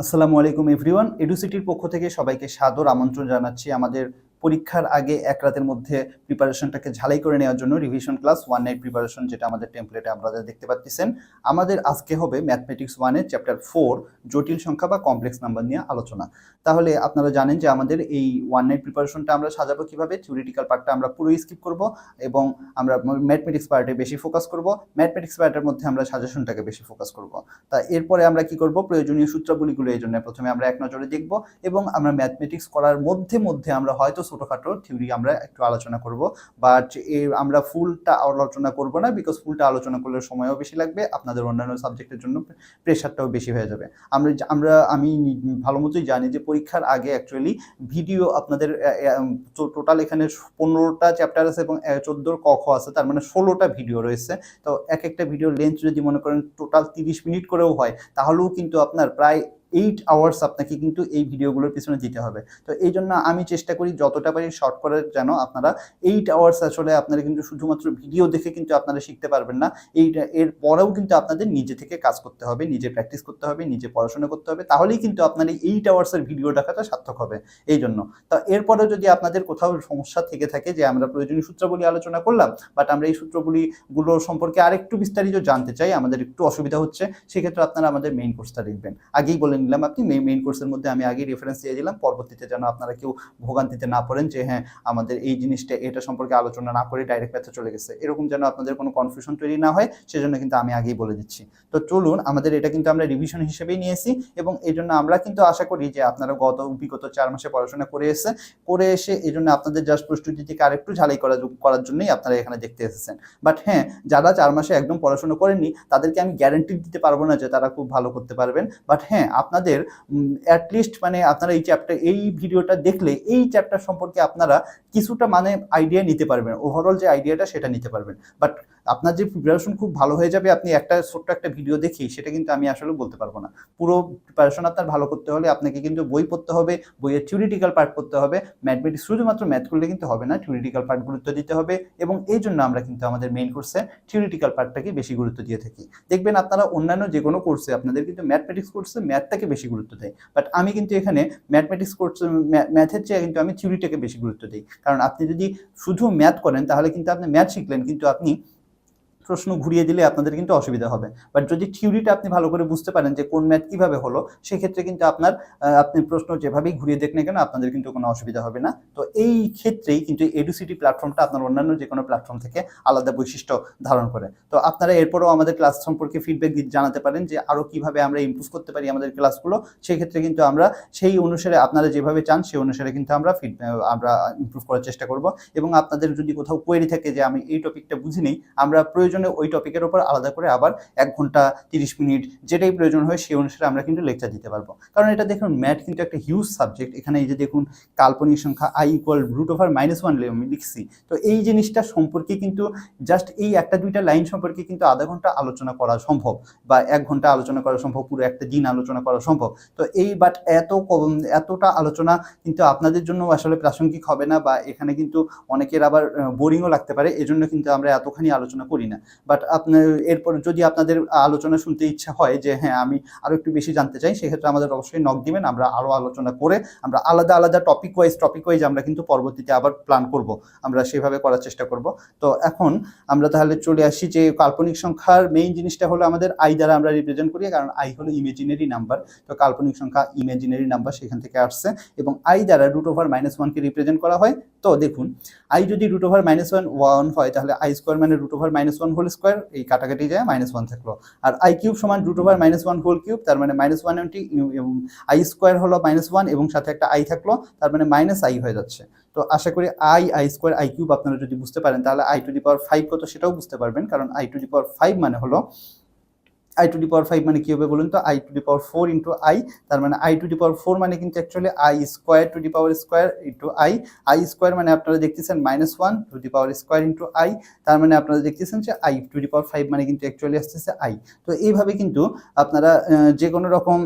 আসসালামু আলাইকুম এভরিওয়ান এডুসিটির পক্ষ থেকে সবাইকে সাদর আমন্ত্রণ জানাচ্ছি আমাদের পরীক্ষার আগে এক রাতের মধ্যে প্রিপারেশনটাকে ঝালাই করে নেওয়ার জন্য revision class one night preparation যেটা আমাদের টেমপ্লেটে আপনারা দেখতে পাচ্ছেন। আমাদের আজকে হবে ম্যাথমেটিক্স ওয়ানের চ্যাপ্টার ফোর জটিল সংখ্যা বা কমপ্লেক্স নাম্বার নিয়ে আলোচনা। তাহলে আপনারা জানেন যে আমাদের এই ওয়ান নাইট প্রিপারেশনটা আমরা সাজাবো কীভাবে? থিওরিটিক্যাল পার্টটা আমরা পুরোই স্কিপ করব এবং আমরা ম্যাথমেটিক্স পার্টে বেশি ফোকাস করব। ম্যাথমেটিক্স পার্টের মধ্যে আমরা সাজেশনটাকে বেশি ফোকাস করব। তা এরপরে আমরা কি করব? প্রয়োজনীয় সূত্রাবলীগুলো এই জন্য প্রথমে আমরা এক নজরে দেখব এবং আমরা ম্যাথমেটিক্স করার মধ্যে মধ্যে আমরা হয়তো ছোটোখাটো থিওরি আমরা একটু আলোচনা করব। বাট আমরা ফুলটা আলোচনা করব না বিকজ ফুলটা আলোচনা করলে সময়ও বেশি লাগবে, আপনাদের অন্যান্য সাবজেক্টের জন্য প্রেশারটাও বেশি হয়ে যাবে। আমরা আমরা, আমি ভালো মতোই জানি যে পরীক্ষার আগে অ্যাকচুয়ালি ভিডিও আপনাদের টোটাল এখানে পনেরোটা চ্যাপ্টার আছে এবং চোদ্দোর ক, খ আছে, তার মানে ষোলোটা ভিডিও রয়েছে। তো এক একটা ভিডিও লেন্থ যদি মনে করেন টোটাল তিরিশ মিনিট করেও হয়, তাহলেও কিন্তু আপনার প্রায় এইট আওয়ার্স আপনাকে কিন্তু এই ভিডিওগুলোর পিছনে দিতে হবে। তো এই জন্য আমি চেষ্টা করি যতটা পারি শর্ট করার যেন আপনারা এইট আওয়ার্স আসলে আপনারা কিন্তু শুধুমাত্র ভিডিও দেখে কিন্তু আপনারা শিখতে পারবেন না। এইটা এর পরেও কিন্তু আপনাদের নিজে থেকে কাজ করতে হবে, নিজে প্র্যাকটিস করতে হবে, নিজে পড়াশোনা করতে হবে, তাহলেই কিন্তু আপনার এই এইট আওয়ার্সের ভিডিও দেখাটা সার্থক হবে। এই জন্য। তো এরপরেও যদি আপনাদের কোথাও সমস্যা থেকে থাকে যে আমরা প্রয়োজনীয় সূত্রগুলি আলোচনা করলাম বাট আমরা এই সূত্রগুলিগুলো সম্পর্কে আরেকটু বিস্তারিত জানতে চাই, আমাদের একটু অসুবিধা হচ্ছে, সেক্ষেত্রে আপনারা আমাদের মেইন কোর্সটা দেখবেন। আগেই বলে নিলাম আপনি। মেইন কোর্সের মধ্যে আমি আগেই রেফারেন্স দিয়ে দিলাম। পরবর্তীতে যেন আপনারা কেউ ভোগান্তিতে না পড়েন যে হ্যাঁ আমাদের এই জিনিসটা, এটা সম্পর্কে আলোচনা না করে ডাইরেক্ট ম্যাথে চলে গেছে। এরকম যেন আপনাদের কোনো কনফিউশন তৈরি না হয়, সেজন্য কিন্তু আমি আগেই বলে দিচ্ছি। তো চলুন, আমাদের এটা কিন্তু আমরা রিভিশন হিসেবেই নিয়েছি এবং এই জন্য আমরা কিন্তু আশা করি যে, আপনারা গত বিগত চার মাসে পড়াশোনা করে এসে করে এসে এই জন্য আপনাদের জাস্ট প্রস্তুতি থেকে আরেকটু ঝালাই করা করার জন্যই আপনারা এখানে দেখতে এসেছেন। বাট হ্যাঁ যারা চার মাসে একদম পড়াশোনা করেননি, তাদেরকে আমি গ্যারেন্টি দিতে পারব না যে, তারা খুব ভালো করতে পারবেন। বাট হ্যাঁ আপনাদের অ্যাটলিস্ট মানে আপনারা এই চ্যাপ্টার এই ভিডিওটা দেখলে এই চ্যাপ্টার সম্পর্কে আপনারা কিছুটা মানে আইডিয়া নিতে পারবেন। ওভারঅল যে আইডিয়াটা সেটা নিতে পারবেন। বাট আপনার যে প্রিপারেশন খুব ভালো হয়ে যাবে, আপনি একটা ছোট্ট একটা ভিডিও দেখি সেটা কিন্তু আমি আসলে বলতে পারব না। পুরো প্রিপারেশন আপনার ভালো করতে হলে আপনাকে কিন্তু বই পড়তে হবে, বইয়ের থিওরিটিক্যাল পার্ট পড়তে হবে। ম্যাথমেটিক্স শুধুমাত্র ম্যাথ করলে কিন্তু হবে না থিওরিটিক্যাল পার্ট গুরুত্ব দিতে হবে এবং এই জন্য আমরা কিন্তু আমাদের মেইন কোর্সে থিওরিটিক্যাল পার্টটাকে বেশি গুরুত্ব দিয়ে থাকি। দেখবেন আপনারা অন্যান্য যে কোনো কোর্সে আপনাদের কিন্তু ম্যাথমেটিক্স কোর্সে ম্যাথটাকে বেশি গুরুত্ব দেয়। বাট আমি কিন্তু এখানে ম্যাথমেটিক্স কোর্স ম্যাথের চেয়ে কিন্তু আমি থিওরিটাকে বেশি গুরুত্ব দিই। কারণ আপনি যদি শুধু ম্যাথ করেন তাহলে কিন্তু আপনি ম্যাথ শিখলেন, কিন্তু আপনি প্রশ্ন ঘুরিয়ে দিলে আপনাদের কিন্তু অসুবিধা হবে। বাট যদি থিওরিটা আপনি ভালো করে বুঝতে পারেন যে কোন ম্যাথ কীভাবে হলো, সেক্ষেত্রে কিন্তু আপনার আপনি প্রশ্ন যেভাবেই ঘুরিয়ে দেখ না কেন, আপনাদের কিন্তু কোনো অসুবিধা হবে না। তো এই ক্ষেত্রেই কিন্তু এডুসিটি প্ল্যাটফর্মটা আপনার অন্যান্য যে কোনো প্ল্যাটফর্ম থেকে আলাদা বৈশিষ্ট্য ধারণ করে। তো আপনারা এরপরও আমাদের ক্লাস সম্পর্কে ফিডব্যাক জানাতে পারেন যে আরও কীভাবে আমরা ইম্প্রুভ করতে পারি আমাদের ক্লাসগুলো সেক্ষেত্রে কিন্তু আমরা সেই অনুসারে আপনারা যেভাবে চান, সেই অনুসারে কিন্তু আমরা ফিড আমরা ইম্প্রুভ করার চেষ্টা করব। এবং আপনাদের যদি কোথাও কোয়েরি থাকে যে আমি এই টপিকটা বুঝি নেই আমরা প্রয়োজন প্রয়োজনে ওই টপিকের উপর আলাদা করে আবার এক ঘণ্টা তিরিশ মিনিট যেটাই প্রয়োজন হয় সেই অনুসারে আমরা কিন্তু লেকচার দিতে পারব। কারণ এটা দেখুন ম্যাথ কিন্তু একটা হিউজ সাবজেক্ট এখানে এই যে দেখুন, কাল্পনিক সংখ্যা I equal root over minus one আমি লিখছি। তো এই জিনিসটা সম্পর্কে কিন্তু জাস্ট এই একটা দুইটা লাইন সম্পর্কে কিন্তু আধা ঘণ্টা আলোচনা করা সম্ভব বা এক ঘণ্টা আলোচনা করা সম্ভব, পুরো একটা দিন আলোচনা করা সম্ভব। তো এই বাট এত এতটা আলোচনা কিন্তু আপনাদের জন্য আসলে প্রাসঙ্গিক হবে না বা এখানে কিন্তু অনেকের আবার বোরিংও লাগতে পারে। এজন্য কিন্তু আমরা এতখানি আলোচনা করি না। বাট আপনার, এরপর যদি আপনাদের আলোচনা শুনতে ইচ্ছা হয় যে হ্যাঁ আমি আরও একটু বেশি জানতে চাই, সেক্ষেত্রে আমাদের অবশ্যই নক দিবেন, আমরা আরও আলোচনা করে, আমরা আলাদা আলাদা টপিক ওয়াইজ টপিক ওয়াইজ আমরা কিন্তু পরবর্তীতে আবার প্ল্যান করব, আমরা সেভাবে করার চেষ্টা করব। তো এখন আমরা তাহলে চলে আসি যে, কাল্পনিক সংখ্যার মেইন জিনিসটা হলো আমাদের আই দ্বারা আমরা রিপ্রেজেন্ট করি, কারণ আই হলো ইমেজিনারি নাম্বার তো কাল্পনিক সংখ্যা ইমেজিনারি নাম্বার সেখান থেকে আসছে, এবং আই দ্বারা রুট ওভার মাইনাস ওয়ানকে রিপ্রেজেন্ট করা হয়। তো দেখুন আই যদি root over minus one one হয়, তাহলে আই স্কোয়ার মানে root over minus one whole square এই কাটাকাটি যায় মাইনাস ওয়ান থাকল। আর আই কিউব সমান root over minus one whole cube তার মানে মাইনাস ওয়ান এমটি এবং আই স্কোয়ার হলো মাইনাস ওয়ান এবং সাথে একটা আই থাকল, তার মানে মাইনাস আই হয়ে যাচ্ছে। তো আশা করি I I square I cube আপনারা যদি বুঝতে পারেন, তাহলে I to the power five কত সেটাও বুঝতে পারবেন, কারণ I to the power five মানে হলো I to the power five মানে কী হবে বলুন তো? I to the power four into I তার মানে I to the power four মানে কিন্তু actually I square to the power square into I I square মানে আপনারা দেখতেছেন minus one to the power square into I তার মানে আপনারা দেখতেছেন যে I to the power five মানে কিন্তু অ্যাকচুয়ালি আসতেছে আই তো এইভাবে কিন্তু আপনারা যে কোনো রকম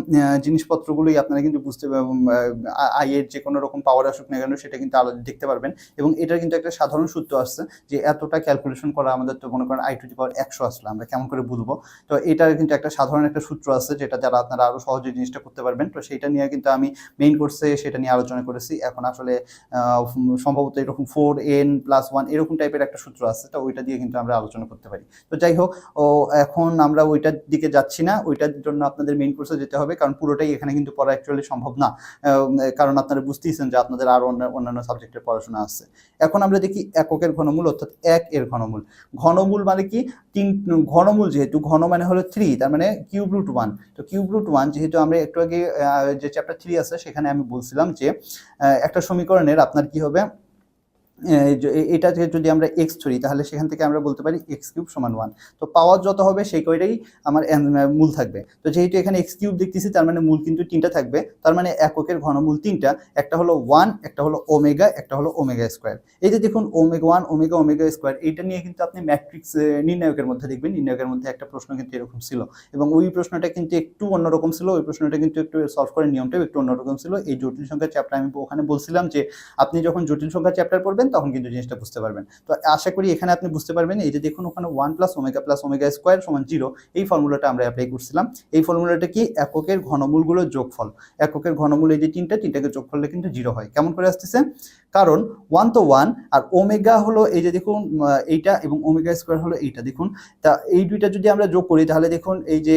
জিনিসপত্রগুলোই আপনারা কিন্তু বুঝতে আই এর যে কোনো রকম পাওয়ার আসুক না কেন সেটা কিন্তু আলাদা দেখতে পারবেন। এবং এটার কিন্তু একটা সাধারণ সূত্র আসছে যে এতটা ক্যালকুলেশন করা আমাদের তো মনে করেন আই টু ডি পাওয়ার একশো আসলে, আমরা কেমন করে বুঝব? তো এটা কিন্তু একটা সাধারণ একটা সূত্র আছে যেটা যারা আপনারা আরও সহজে জিনিসটা করতে পারবেন। তো সেইটা নিয়ে কিন্তু আমি মেইন কোর্সে সেটা নিয়ে আলোচনা করেছি। এখন আসলে সম্ভবত এরকম ফোর এন প্লাস ওয়ান এরকম টাইপের একটা সূত্র আছে, তো ওইটা দিয়ে কিন্তু আমরা আলোচনা করতে পারি। তো যাই হোক, ও, এখন আমরা ওইটার দিকে যাচ্ছি না। ওইটার জন্য আপনাদের মেইন কোর্সে যেতে হবে, কারণ পুরোটাই এখানে কিন্তু পড়া অ্যাকচুয়ালি সম্ভব না। কারণ আপনারা বুঝতেইছেন যে আপনাদের আরও অন্য- অন্যান্য সাবজেক্টের পড়াশোনা আছে। এখন আমরা দেখি এককের ঘনমূল, অর্থাৎ এক এর ঘনমূল। ঘনমূল মানে কি? তিন, ঘনমূল যেহেতু, ঘন মানে হলো থ্রি তার মানে কিউব রুট ওয়ান তো কিউব রুট ওয়ান যেহেতু আমরা একটু আগে যে চ্যাপ্টার থ্রি আছে, সেখানে আমি বলছিলাম যে একটা সমীকরণের আপনার কি হবে? এই যে, এ- এটা থেকে যদি আমরা এক্স ধরি, তাহলে সেখান থেকে আমরা বলতে পারি এক্স কিউব সমান ওয়ান তো পাওয়ার যত হবে, সেই কয়টাই আমার মূল থাকবে। তো যেহেতু এখানে এক্স কিউব দেখতেছি, তার মানে মূল কিন্তু তিনটা থাকবে। তার মানে এককের ঘনমূল তিনটা, একটা হলো ওয়ান একটা হলো ওমেগা একটা হলো ওমেগা স্কোয়ার এই যে দেখুন omega one omega omega square এইটা নিয়ে কিন্তু আপনি ম্যাট্রিক্স নির্ণায়কের মধ্যে দেখবেন। নির্ণায়কের মধ্যে একটা প্রশ্ন কিন্তু এরকম ছিল। এবং ওই প্রশ্নটা কিন্তু একটু অন্যরকম ছিল। ওই প্রশ্নটা কিন্তু একটু সলভ করার নিয়মটাও একটু অন্যরকম ছিল। এই জটিল সংখ্যার চ্যাপ্টার আমি ওখানে বলছিলাম যে, আপনি যখন জটিল সংখ্যা চ্যাপ্টার পড়বেন তখন কিন্তু জিনিসটা বুঝতে পারবেন। তো আশা করি এখানে আপনি বুঝতে পারবেন, এই যে দেখুন ওখানে one plus omega plus, omega square সমান জিরো, এই ফর্মুলাটা আমরা অ্যাপ্লাই করছিলাম। এই ফর্মুলাটা কি? এককের ঘনমূলগুলোর যোগফল। এককের ঘনমূল এই যে তিনটা, তিনটাকে যোগ কিন্তু জিরো হয়। কেমন করে আসতেছে? কারণ ওয়ান তো ওয়ান আর ওমেগা হলো এই যে দেখুন এইটা এবং ওমেগা স্কোয়ার হলো এইটা, দেখুন। তা এই দুইটা যদি আমরা যোগ করি, তাহলে দেখুন এই যে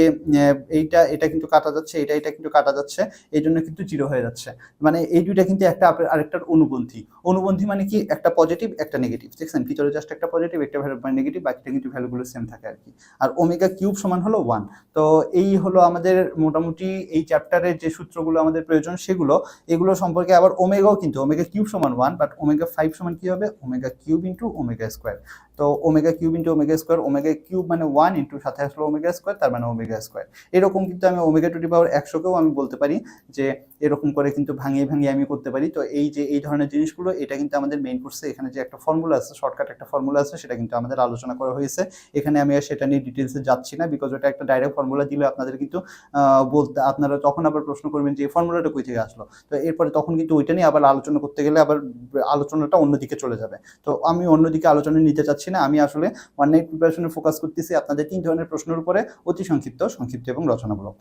এইটা, এটা কিন্তু কাটা যাচ্ছে, এটা এটা কিন্তু কাটা যাচ্ছে, এই জন্য কিন্তু জিরো হয়ে যাচ্ছে। মানে এই দুইটা কিন্তু একটা আরেকটার অনুবন্ধী। অনুবন্ধী মানে কি? একটা পজিটিভ একটা নেগেটিভ দেখছেন? ভিতরে জাস্ট একটা পজিটিভ একটা ভ্যালু নেগেটিভ বাকিটা কিন্তু ভ্যালুগুলো সেম থাকে আর কি। আর ওমেগা কিউব সমান হলো ওয়ান তো এই হলো আমাদের মোটামুটি এই চ্যাপ্টারের যে সূত্রগুলো আমাদের প্রয়োজন সেগুলো, এগুলো সম্পর্কে আবার ওমেগাও কিন্তু ওমেগা কিউব সমান ওয়ান বাট ওমেগা ফাইভ সমান কি হবে? Omega cube into omega square তো omega cube into omega square omega cube মানে ওয়ান ইন্টু সাথে আসলো ওমেগা স্কোয়ার তার মানে ওমেগা স্কোয়ার এরকম কিন্তু আমি ওমেগা টু দি পাওয়ার একশোকেও আমি বলতে পারি যে এরকম করে কিন্তু ভাঙিয়ে ভাঙিয়ে আমি করতে পারি। তো এই যে, এই ধরনের জিনিসগুলো, এটা কিন্তু আমাদের মেইন কোর্সে এখানে যে একটা ফর্মুলা আছে শর্টকাট একটা ফর্মুলা আছে, সেটা কিন্তু আমাদের আলোচনা করা হয়েছে। এখানে আমি আর সেটা নিয়ে ডিটেলসে যাচ্ছি না বিকজ ওটা একটা ডাইরেক্ট ফর্মুলা দিলে আপনাদের কিন্তু বলতে, আপনারা তখন আবার প্রশ্ন করবেন যে এই ফর্মুলাটা কই থেকে আসলো? তো এরপরে তখন কিন্তু ওইটা নিয়ে আবার আলোচনা করতে গেলে আবার আলোচনাটা অন্যদিকে চলে যাবে। তো আমি অন্যদিকে আলোচনা নিতে চাচ্ছি না। আমি আসলে ওয়ান নাইট প্রিপারেশনে ফোকাস করতেছি আপনাদের তিন ধরনের প্রশ্নের উপরে, অতি সংক্ষিপ্ত সংক্ষিপ্ত এবং রচনামূলক।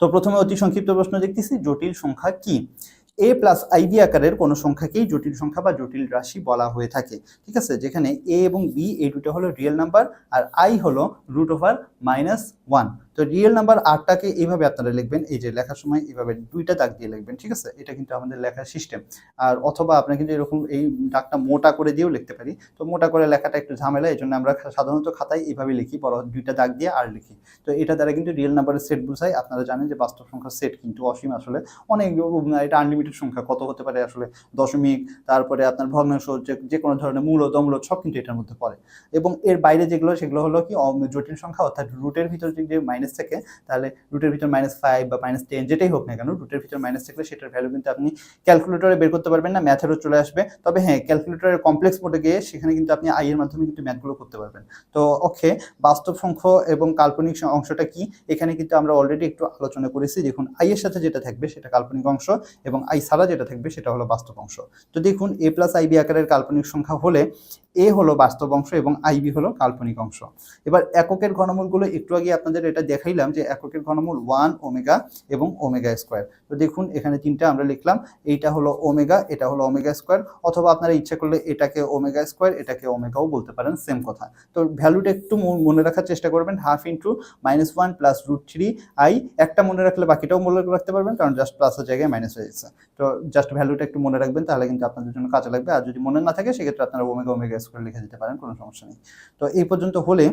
তো প্রথমে অতি সংক্ষিপ্ত প্রশ্ন দেখতেছি, জটিল সংখ্যা কি? এ প্লাস আইবি আকারের কোনো সংখ্যাকেই জটিল সংখ্যা বা জটিল রাশি বলা হয়ে থাকে। ঠিক আছে? যেখানে এ এবং বি এই দুটো হলো রিয়েল নাম্বার আর আই হলো রুট ওভার মাইনাস ওয়ান তো রিয়েল নাম্বার আটটাকে এইভাবে আপনারা লিখবেন, এই যে লেখার সময় এইভাবে দুইটা দাগ দিয়ে লিখবেন, ঠিক আছে? এটা কিন্তু আমাদের লেখার সিস্টেম আর অথবা আপনারা কিন্তু এরকম এই দাগটা মোটা করে দিয়েও লিখতে পারি, তো মোটা করে লেখাটা একটু ঝামেলা এই জন্য আমরা সাধারণত খাতায় এইভাবে লিখি বড় দুইটা দাগ দিয়ে আর লিখি। তো এটা দ্বারা কিন্তু রিয়েল নাম্বারের সেট বোঝায়। আপনারা জানেন যে বাস্তব সংখ্যার সেট কিন্তু অসীম আসলে অনেক, এটা আনলিমিটেড সংখ্যা, কত হতে পারে আসলে দশমিক, তারপরে আপনার ভগ্নাংশ, যে কোনো ধরনের মূল দমূল সব কিন্তু এটার মধ্যে পড়ে। এবং এর বাইরে যেগুলো, সেগুলো হলো কি জটিল সংখ্যা, অর্থাৎ রুটের ভিতরে যে মাইনাস থাকে, তাহলে রুটের ভিতর মাইনাস ফাইভ বা মাইনাস টেন যেটাই হোক না কেন রুটের ভিতর মাইনাস থাকলে সেটার ভ্যালু কিন্তু আপনি ক্যালকুলেটরে বের করতে পারবেন না ম্যাথেরও চলে আসবে। তবে হ্যাঁ ক্যালকুলেটরের কমপ্লেক্স মোডে গিয়ে সেখানে কিন্তু আপনি আই এর মাধ্যমে কিন্তু ম্যাথগুলো করতে পারবেন। তো ওকে বাস্তব সংখ্য এবং কাল্পনিক অংশটা কি? এখানে কিন্তু আমরা অলরেডি একটু আলোচনা করেছি, দেখুন আই সাথে যেটা থাকবে সেটা কাল্পনিক অংশ এবং আই ছাড়া যেটা থাকবে সেটা হলো বাস্তব অংশ। তো দেখুন এ প্লাস আইবি আকারের কাল্পনিক সংখ্যা হলে এ হলো বাস্তব অংশ এবং আইবি হলো কাল্পনিক অংশ। এবার এককের ঘনমূলগুলো একটু আগে আপনাদের এটা দেখাইলাম যে এককের ঘনমূল ওয়ান ওমেগা এবং ওমেগা স্কোয়ার তো দেখুন, এখানে তিনটা আমরা লিখলাম, এইটা হলো ওমেগা এটা হলো ওমেগা স্কোয়ার অথবা আপনারা ইচ্ছা করলে এটাকে ওমেগা স্কোয়ার এটাকে ওমেগাও বলতে পারেন সেম কথা। তো ভ্যালুটা একটু মনে রাখার চেষ্টা করবেন half into minus one plus root three I একটা মনে রাখলে বাকিটাও মনে রাখতে পারবেন, কারণ জাস্ট প্লাসের জায়গায় মাইনাস হয়ে যাচ্ছে তো জাস্ট ভ্যালুটা একটু মনে রাখবেন, তাহলে কিন্তু আপনাদের জন্য কাজে লাগবে। আর যদি মনে না থাকে, সেক্ষেত্রে আপনারা ওমেগা ওমেগা স্কোয়ার লিখে দিতে পারেন কোনো সমস্যা নেই। তো এই পর্যন্ত হলে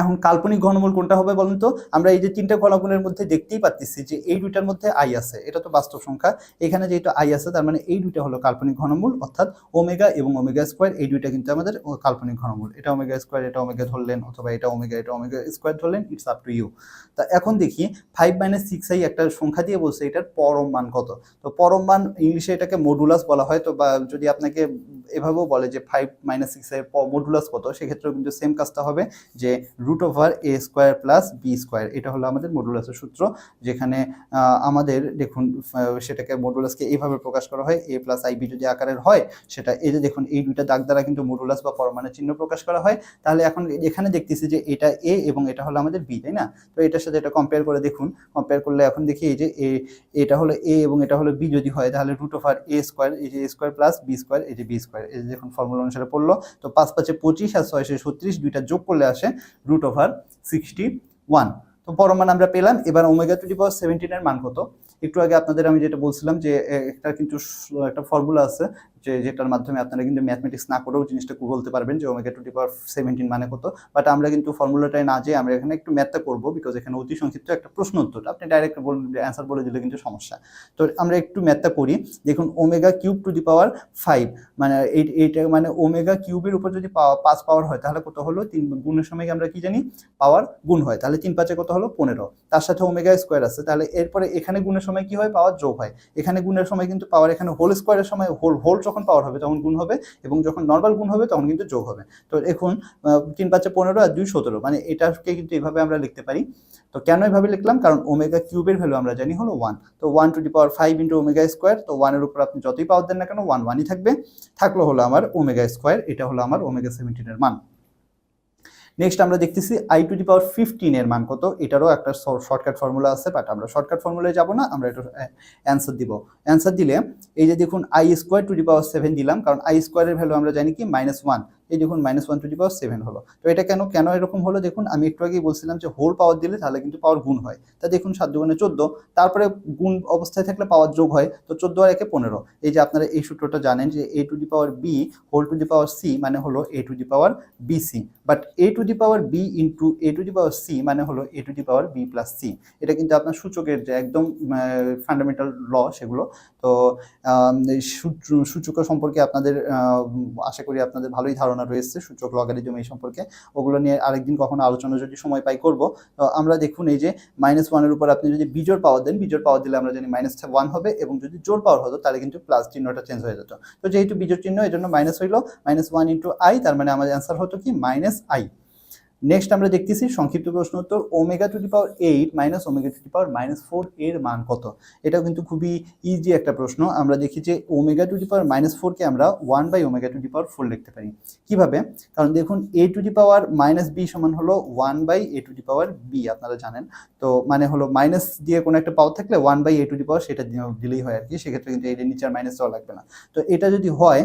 এখন কাল্পনিক ঘনমূল কোনটা হবে বলুন তো? আমরা এই যে তিনটা ঘনমূলের মধ্যে দেখতেই পাচ্ছি যে এই দুইটার মধ্যে আই আছে। এটা তো বাস্তব সংখ্যা। এখানে যেহেতু আই আছে, তার মানে এই দুইটা হলো কাল্পনিক ঘনমূল, অর্থাৎ ওমেগা এবং ওমেগা স্কোয়ার। এই দুইটা কিন্তু আমাদের কাল্পনিক ঘনমূল। এটা ওমেগা স্কোয়ার, এটা ওমেগা ধরলেন, অথবা এটা ওমেগা এটা ওমেগা স্কোয়ার ধরলেন ইটস আপ টু ইউ তা এখন দেখি ফাইভ মাইনাস সিক্স আই একটা সংখ্যা দিয়ে বলছে, এটার পরম মান কত? তো পরম মান ইংলিশে এটাকে মডুলাস বলা হয়, তো বা যদি আপনাকে এভাবেও বলে যে ফাইভ মাইনাস সিক্স এর মডুলাস কত, সেক্ষেত্রেও কিন্তু সেম কাজটা হবে যে root over A square plus B square এটা হলো আমাদের মডুলাসের সূত্র, যেখানে আমাদের দেখুন সেটাকে মডুলাসকে এইভাবে প্রকাশ করা হয় এ প্লাস আই বি যদি আকারের হয়, সেটা এই যে দেখুন, এই দুইটা দাগ দ্বারা কিন্তু মডুলাস বা পরমাণু চিহ্ন প্রকাশ করা হয়। তাহলে এখন এখানে দেখতেছি যে এটা এ এবং এটা হলো আমাদের বি তাই না? তো এটার সাথে এটা কম্পেয়ার করে দেখুন কম্পেয়ার করলে এখন দেখি এই যে এ, এটা হলো এ এবং এটা হলো বি যদি হয়, তাহলে রুট ওভার এ স্কোয়ার এই যে A square plus B square এই যে বি স্কোয়ার এই যে দেখুন ফর্মুলা অনুসারে পড়ল। তো পাঁচ পাঁচে পঁচিশ আর ছয় ছয় ছত্রিশ, দুইটা যোগ করলে আসে রুট ওভার সিক্সটি ওয়ান তো বড় মান আমরা পেলাম, এবার ওমেগা টু ডি পাওয়ার সেভেন্টিনের মান কত? একটু আগে আপনাদের আমি যেটা বলছিলাম যে একটা কিন্তু একটা ফর্মুলা আছে যে যেটার মাধ্যমে আপনারা কিন্তু ম্যাথমেটিক্স না করেও জিনিসটা বলতে পারবেন যে omega to the power seventeen মানে কত। বাট আমরা কিন্তু ফর্মুলাটায় না যেয়ে আমরা এখানে একটু ম্যাথটা করব বিকজ এখানে অতি সংক্ষিপ্ত একটা প্রশ্ন উত্তর আপনি ডাইরেক্ট অ্যান্সার বলে দিলে কিন্তু সমস্যা। তো আমরা একটু ম্যাথটা করি। দেখুন omega cube to the power five মানে এই- এইটা মানে ওমেগা কিউবের উপর যদি পাওয়া- পাঁচ পাওয়ার হয়, তাহলে কত হলো? তিন গুণের সময় আমরা কি জানি? পাওয়ার গুণ হয়। তাহলে তিন পাঁচে কত হলো? পনেরো। তার সাথে ওমেগা স্কোয়ার আছে। তাহলে এরপরে এখানে গুণের সময় কি হয়? পাওয়ার যোগ হয়। এখানে গুণের সময় কিন্তু পাওয়ার এখানে হোল স্কোয়ারের সময় হোল হোল যখন পাওয়ার হবে তখন গুণ হবে এবং যখন নর্মাল গুণ হবে তখন কিন্তু যোগ হবে। তো এখন তিন পাঁচে পনেরো আর দুই সতেরো মানে এটাকে কিন্তু এভাবে আমরা লিখতে পারি। তো কেন এভাবে লিখলাম? কারণ ওমেগা কিউবের ভ্যালু আমরা জানি হলো ওয়ান তো one to the power five into omega square তো ওয়ানের উপর আপনি যতই পাওয়ার দেন না কেন ওয়ান ওয়ানই থাকবে। থাকল হলো আমার ওমেগা স্কোয়ার এটা হলো আমার ওমেগা সেভেন্টিনের মান। নেক্সট আমরা দেখতেছি I to the power fifteen এর মান কত? এটারও একটা শর্টকাট ফর্মুলা আছে বাট আমরা শর্টকাট ফর্মুলায় যাব না, আমরা এটা অ্যান্সার দিব। অ্যান্সার দিলে, এই যে দেখুন I square to the power seven দিলাম, কারণ আই স্কোয়ারের ভ্যালু আমরা জানি কি? মাইনাস ওয়ান এই দেখুন minus one to the power seven হলো। তো এটা কেন কেন এরকম হলো? দেখুন, আমি একটু আগেই বলছিলাম যে হোল পাওয়ার দিলে তাহলে কিন্তু পাওয়ার গুণ হয়। তা দেখুন, সাত দুগুণে চোদ্দ, তারপরে গুণ অবস্থায় থাকলে পাওয়ার যোগ হয়, তো চোদ্দ আর একে পনেরো। এই যে আপনারা এই সূত্রটা জানেন যে A to the power B whole to the power C মানে হলো A to the power B C but A to the power B into A to the power C মানে হলো A to the power B plus C এটা কিন্তু আপনার সূচকের যে একদম ফান্ডামেন্টাল ল সেগুলো তো সূচক সম্পর্কে আপনাদের আশা করি আপনাদের ভালোই ধারণা রয়েছে সূচক লগারিদম এই সম্পর্কে। ওগুলো নিয়ে আরেকদিন কখনো আলোচনা যদি সময় পাই করব। তো আমরা দেখুন এই যে মাইনাস ওয়ানের উপর আপনি যদি বিজোর পাওয়ার দেন বিজোর পাওয়ার দিলে আমরা জানি মাইনাস ওয়ান হবে এবং যদি জোর পাওয়ার হতো তাহলে কিন্তু প্লাস চিহ্নটা চেঞ্জ হয়ে যেত। তো যেহেতু বিজোর চিহ্ন এই জন্য মাইনাস হইল মাইনাস ওয়ান ইন্টু আই তার মানে আমাদের অ্যান্সার হতো কি? মাইনাস আই নেক্সট আমরা দেখতেছি সংক্ষিপ্ত প্রশ্ন উত্তর omega to the power eight minus omega to the power minus four এর মান কত? এটাও কিন্তু খুবই ইজি একটা প্রশ্ন। আমরা দেখি যে omega to the power minus ফোরকে আমরা one by omega to the power four লিখতে পারি। কীভাবে? কারণ দেখুন A to the power minus B সমান হলো one by A to the power B আপনারা জানেন। তো মানে হলো মাইনাস দিয়ে কোনো একটা পাওয়ার থাকলে one by A to the power সেটা দিলেই হয় আর কি। সেক্ষেত্রে কিন্তু এর নিচে আর মাইনাস দেওয়া লাগবে না। তো এটা যদি হয়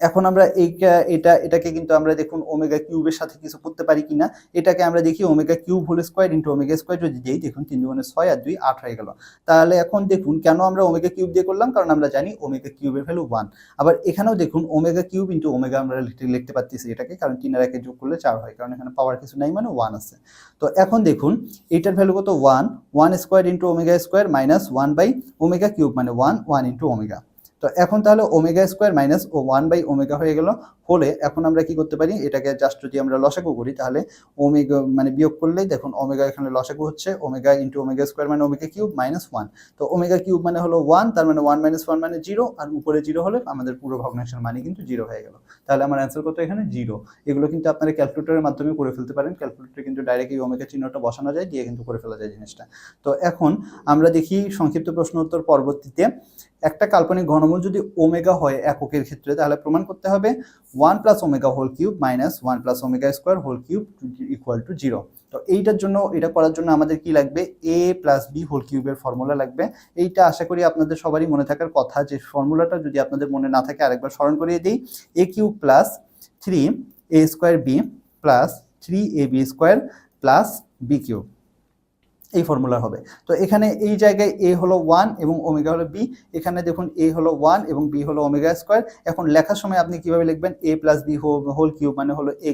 এখন আমরা এইটা, এটা, এটাকে কিন্তু আমরা দেখুন ওমেগা কিউবের সাথে কিছু করতে পারি কিনা, এটাকে আমরা দেখি omega cube whole square into omega square যদি দিই, দেখুন তিন দুগুণে ছয় আর দুই আট হয়ে গেল। তাহলে এখন দেখুন কেন আমরা ওমেগা কিউব দিয়ে করলাম? কারণ আমরা জানি ওমেগা কিউবের ভ্যালু ওয়ান। আবার এখানেও দেখুন ওমেগা কিউব ইন্টু ওমেগা আমরা লিখতে- পারতেছি এটাকে, কারণ তিন আর একে যোগ করলে চার হয়, কারণ এখানে পাওয়ার কিছু নাই মানে ওয়ান আছে। তো এখন দেখুন এইটার ভ্যালু কত? One one square into omega square minus one by omega cube মানে ওয়ান ওয়ান ইন্টু ওমেগা। তো এখন তাহলে ওমেগা স্কোয়ার মাইনাস ও ওয়ান বাই ওমেগা হয়ে গেল। হলে এখন আমরা কি করতে পারি? এটাকে জাস্ট যদি আমরা লসাগু করি, তাহলে ওমেগা মানে বিয়োগ করলেই দেখুন ওমেগা এখানে লসাগু হচ্ছে ওমেগা ইন্টু ওমেগা স্কোয়ার মানে ওমেগা কিউব মাইনাস ওয়ান তো ওমেগা কিউব মানে হলো ওয়ান তার মানে ওয়ান মাইনাস ওয়ান মানে জিরো আর উপরে জিরো হলে আমাদের পুরো ভগ্নাংশের মানে কিন্তু জিরো হয়ে গেল। তাহলে আমার অ্যান্সার কত এখানে? জিরো এগুলো কিন্তু আপনারা ক্যালকুলেটরের মাধ্যমে করে ফেলতে পারেন। ক্যালকুলেটরে কিন্তু ডাইরেক্ট এই ওমেগা চিহ্নটা বসানো যায়, দিয়ে কিন্তু করে ফেলা যায় জিনিসটা। তো এখন আমরা দেখি সংক্ষিপ্ত প্রশ্ন উত্তর পরবর্তীতে। একটা কাল্পনিক ঘনমূল যদি ওমেগা হয় এককের ক্ষেত্রে, তাহলে প্রমাণ করতে হবে one plus omega whole cube minus one plus omega square whole cube equal to zero তো এইটার জন্য, এটা করার জন্য আমাদের কি লাগবে? এ প্লাস বি হোল কিউবের ফর্মুলা লাগবে। এইটা আশা করি আপনাদের সবারই মনে থাকার কথা যে ফর্মুলাটা যদি আপনাদের মনে না থাকে, আরেকবার স্মরণ করিয়ে দিই। A cube plus three A square B plus three A B square plus B cube এই ফর্মুলা হবে। তো এখানে এই জায়গায় এ হলো ওয়ান এবং ওমেগা হলো বি এখানে দেখুন এ হলো ওয়ান এবং বি হলো ওমেগা স্কোয়ার এখন লেখার সময় আপনি কীভাবে লিখবেন? A plus B whole cube মানে হলো এ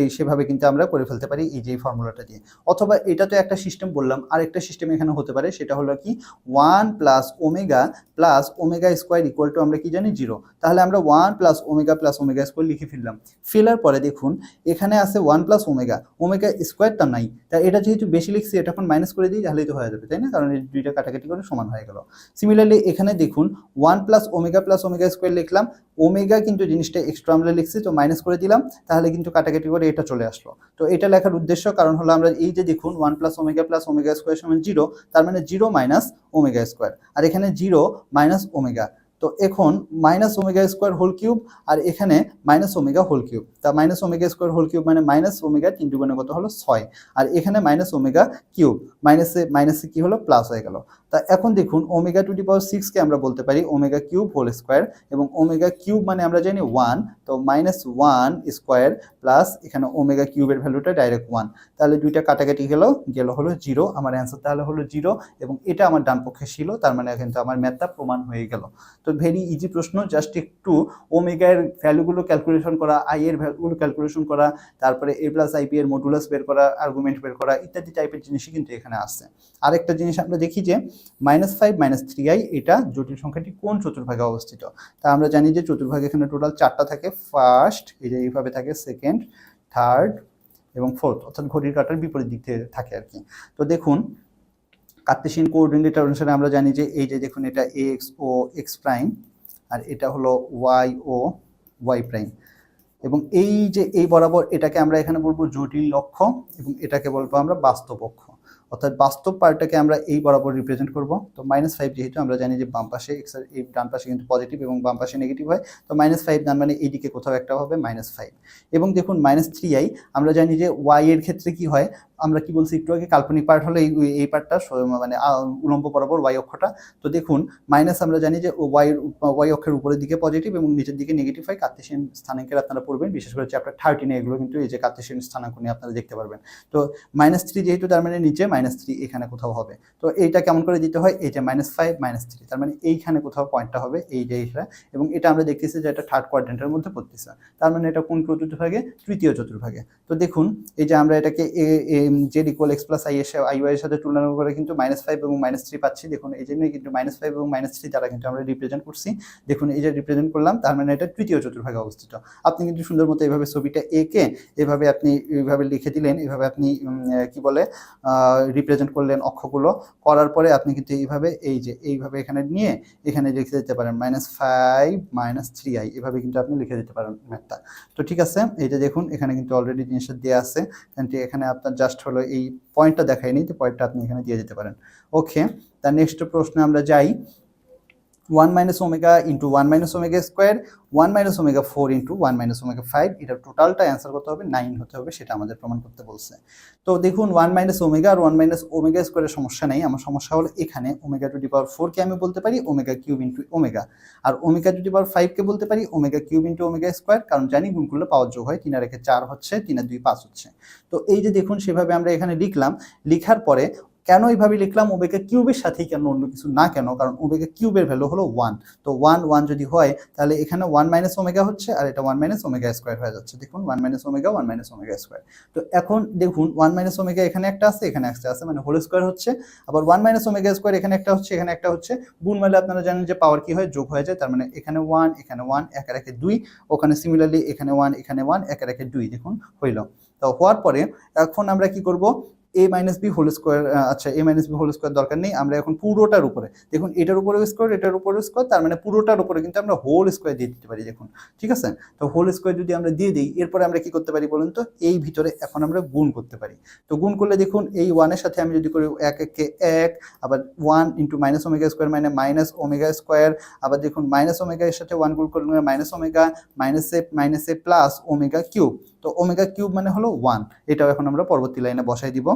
এই সেভাবে কিন্তু আমরা করে ফেলতে পারি এই যে ফর্মুলাটা দিয়ে। অথবা এটা তো একটা সিস্টেম বললাম আর একটা সিস্টেম এখানে হতে পারে, সেটা হলো কি? One plus omega plus omega square equal to আমরা কি জানি? জিরো তাহলে আমরা one plus omega plus omega square লিখে ফেললাম। ফেলার পরে দেখুন, এখানে আছে ওয়ান প্লাস ওমেগা ওমেগা স্কোয়ারটা নাই। তা এটা যেহেতু বেশি লিখছি, এটা এখন মাইনাস করে দিই, তাহলেই তো হয়ে যাবে, তাই না? কারণ এই দুইটা কাটাকাটি করে সমান হয়ে গেল। সিমিলারলি এখানে দেখুন one plus omega plus omega square লিখলাম। ওমেগা কিন্তু জিনিসটা এক্সট্রা আমরা লিখছি, তো মাইনাস করে দিলাম, তাহলে কিন্তু কাটাকাটি করে এটা চলে আসলো। তো এটা লেখার উদ্দেশ্য, কারণ হলো আমরা এই যে দেখুন one plus omega plus omega square সমান জিরো তার মানে জিরো মাইনাস ওমেগা স্কোয়ার আর এখানে জিরো মাইনাস ওমেগা তো এখন minus omega square whole cube আর এখানে মাইনাস ওমেগা হোল কিউব তা minus omega square whole cube মানে মাইনাস ওমেগা তিন দুগুণে কত হলো ছয়। আর এখানে মাইনাস ওমেগা কিউব মাইনাসে মাইনাসে কী হলো? প্লাস হয়ে গেল। তা এখন দেখুন ওমেগা টু ডি পাওয়ার সিক্সকে আমরা বলতে পারি ওমেগা কিউব হোল স্কোয়ার এবং ওমেগা কিউব মানে আমরা জানি ওয়ান তো মাইনাস ওয়ান স্কোয়ার প্লাস এখানে ওমেগা কিউবের ভ্যালুটা ডাইরেক্ট ওয়ান তাহলে দুইটা কাটাকাটি গেল গেল হলো জিরো আমার অ্যান্সার তাহলে হলো জিরো এবং এটা আমার ডান পক্ষে ছিল, তার মানে কিন্তু আমার ম্যাথটা প্রমাণ হয়ে গেল। তো ভেরি ইজি প্রশ্ন জাস্ট একটু ওমেগার ভ্যালুগুলো ক্যালকুলেশন করা আই এর ভ্যালুগুলো ক্যালকুলেশন করা, তারপরে এ প্লাস আইপি এর মডুলাস বের করা আর্গুমেন্ট বের করা, ইত্যাদি টাইপের জিনিসই কিন্তু এখানে আসছে। আরেকটা জিনিস আমরা দেখি যে minus five minus three I এটা জটিল সংখ্যাটি কোন চতুর্ভাগে অবস্থিত? তা আমরা জানি যে চতুর্ভাগে এখানে টোটাল চারটা থাকে ফার্স্ট এই যে এইভাবে থাকে সেকেন্ড থার্ড এবং ফোর্থ অর্থাৎ ঘড়ির কাটার বিপরীত দিক থেকে থাকে আর কি। তো দেখুন কার্তেশিয়ান কোঅর্ডিনেট অনুসারে আমরা জানি যে এই যে দেখুন, এটা এক্স ও এক্স প্রাইম আর এটা হলো ওয়াই ও ওয়াই প্রাইম এবং এই যে এই বরাবর এটাকে আমরা এখানে বলব জটিল লক্ষ্য এবং এটাকে বলব আমরা বাস্তব অক্ষ। অর্থাৎ বাস্তব পার্টটাকে আমরা এই বরাবর রিপ্রেজেন্ট করব। তো মাইনাস ফাইভ যেহেতু আমরা জানি যে বাম পাশে এই ডান পাশে কিন্তু পজিটিভ এবং বাম পাশে নেগেটিভ হয়, তো মাইনাস ফাইভ ডান মানে এইদিকে কোথাও একটা হবে মাইনাস ফাইভ এবং দেখুন মাইনাস থ্রি আই, আমরা জানি যে ওয়াই এর ক্ষেত্রে কি হয়? আমরা কি বলছি, একটু আগে কাল্পনিক পার্ট হলো এই এই পার্টটা মানে উলম্ব বরাবর ওয়াই অক্ষটা। তো দেখুন মাইনাস আমরা জানি যে ওয়াই ওয়াই অক্ষের উপরের দিকে পজিটিভ এবং নিচের দিকে নেগেটিভ হয় কার্তেশিয়ান স্থানাঙ্কের আপনারা পড়বেন, বিশেষ করে চ্যাপ্টার থার্টিনে এগুলো কিন্তু এই যে কার্তেশিয়ান স্থানাঙ্ক নিয়ে আপনারা দেখতে পারবেন। তো মাইনাস থ্রি যেহেতু তার মানে নিচে মাইনাস থ্রি এখানে কোথাও হবে। তো এইটা কেমন করে দিতে হয়, এই যে মাইনাস ফাইভ মাইনাস থ্রি তার মানে এইখানে কোথাও পয়েন্টটা হবে, এই যে এইটা। এবং এটা আমরা দেখতেছি যে এটা থার্ড কোয়াড্রেন্টের মধ্যে পড়তেছে। তার মানে এটা কোন চতুর্ভাগে? তৃতীয় চতুর্ভাগে। তো দেখুন, এই যে আমরা এটাকে এ Z equal X plus I এর আই ওয়াই এর সাথে তুলনা করে কিন্তু মাইনাস ফাইভ এবং মাইনাস থ্রি পাচ্ছি। দেখুন, এই জন্যই কিন্তু মাইনাস ফাইভ এবং মাইনাস থ্রি দ্বারা কিন্তু আমরা রিপ্রেজেন্ট করছি, দেখুন, এই যে রিপ্রেজেন্ট করলাম, তার মানে এটা তৃতীয় চতুর্ভাগে অবস্থিত। আপনি কিন্তু সুন্দর মতো এইভাবে ছবিটা এঁকে, এভাবে আপনি এইভাবে লিখে দিলেন, এভাবে আপনি কি বলে রিপ্রেজেন্ট করলেন অক্ষগুলো। করার পরে আপনি কিন্তু এইভাবে, এই যে, এইভাবে এখানে নিয়ে, এখানে লিখে দিতে পারেন minus five minus three I এভাবে কিন্তু আপনি লিখে দিতে পারেন ম্যাথটা তো ঠিক আছে, এই যে দেখুন, এখানে কিন্তু অলরেডি জিনিসটা দেওয়া আছে। এখানে আপনার জাস্ট হলো এই পয়েন্টটা দেখায়নি তো পয়েন্টটা আপনি এখানে দিয়ে দিতে পারেন। ওকে তার নেক্সট প্রশ্নে আমরা যাই। One minus omega into one minus omega square one minus omega four into one minus omega five এটার টোটালটা অ্যান্সার করতে হবে নাইন হতে হবে, সেটা আমাদের প্রমাণ করতে বলছে। তো দেখুন ওয়ান মাইনাস ওমেগা আর ওয়ান মাইনাস ওমেগা স্কোয়ারের সমস্যা নেই, আমার সমস্যা হলো এখানে ওমেগা টু ডি পাওয়ার ফোরকে আমি বলতে পারি ওমেগা কিউব ইন্টু ওমেগা আর ওমেগা টু ডি পাওয়ার ফাইভকে বলতে পারি omega cube into omega square কারণ জানি গুণ করলে পাওয়ার যোগ হয়, তিন আর চার হচ্ছে, তিন আর দুই পাঁচ হচ্ছে। তো এই যে দেখুন, সেভাবে আমরা এখানে লিখলাম, লিখার পরে কেন এইভাবে লিখলাম? ওমেগা কিউবের সাথেই কেন অন্য কিছু? না কেন, কারণ ওমেগা কিউবের ভ্যালু হলো ওয়ান তো ওয়ান ওয়ান যদি হয়, তাহলে এখানে ওয়ান মাইনাস ওমেগা হচ্ছে আর এটা ওয়ান মাইনাস ওমেগা স্কোয়ার হয়ে যাচ্ছে। দেখুন one minus omega one minus omega square তো এখন দেখুন ওয়ান মাইনাস ওমেগা এখানে একটা আছে, এখানে একটা আছে মানে হোল স্কোয়ার হচ্ছে। আবার ওয়ান মাইনাস ওমেগা স্কোয়ার এখানে একটা হচ্ছে, এখানে একটা হচ্ছে। গুণ মারলে আপনারা জানেন যে পাওয়ার কি হয়? যোগ হয়ে যায়, তার মানে এখানে ওয়ান এখানে ওয়ান একে রেখে দুই। ওখানে সিমিলারলি এখানে ওয়ান এখানে ওয়ান একে রেখে দুই। দেখুন, হইল। তো হওয়ার পরে এখন আমরা কি করব? A minus B whole square আচ্ছা A minus B whole square দরকার নেই। আমরা এখন পুরোটার উপরে, দেখুন, এটার উপরে স্কোয়ার এটার উপরে স্কোয়ার তার মানে পুরোটার উপরে কিন্তু আমরা হোল স্কোয়ার দিয়ে দিতে পারি, দেখুন, ঠিক আছে? তো হোল স্কোয়ার যদি আমরা দিয়ে দিই, এরপরে আমরা কি করতে পারি বলুন তো? এই ভিতরে এখন আমরা গুণ করতে পারি। তো গুণ করলে দেখুন, এই ওয়ানের সাথে আমি যদি করি এক এককে এক, আবার one into minus omega square মানে মাইনাস ওমেগা স্কোয়ার আবার দেখুন মাইনাস ওমেগা এর সাথে ওয়ান গুণ করলে minus omega minus A minus A plus omega cube তো ওমেগা কিউব মানে হলো ওয়ান এটাও এখন আমরা পরবর্তী লাইনে বসাই দিব।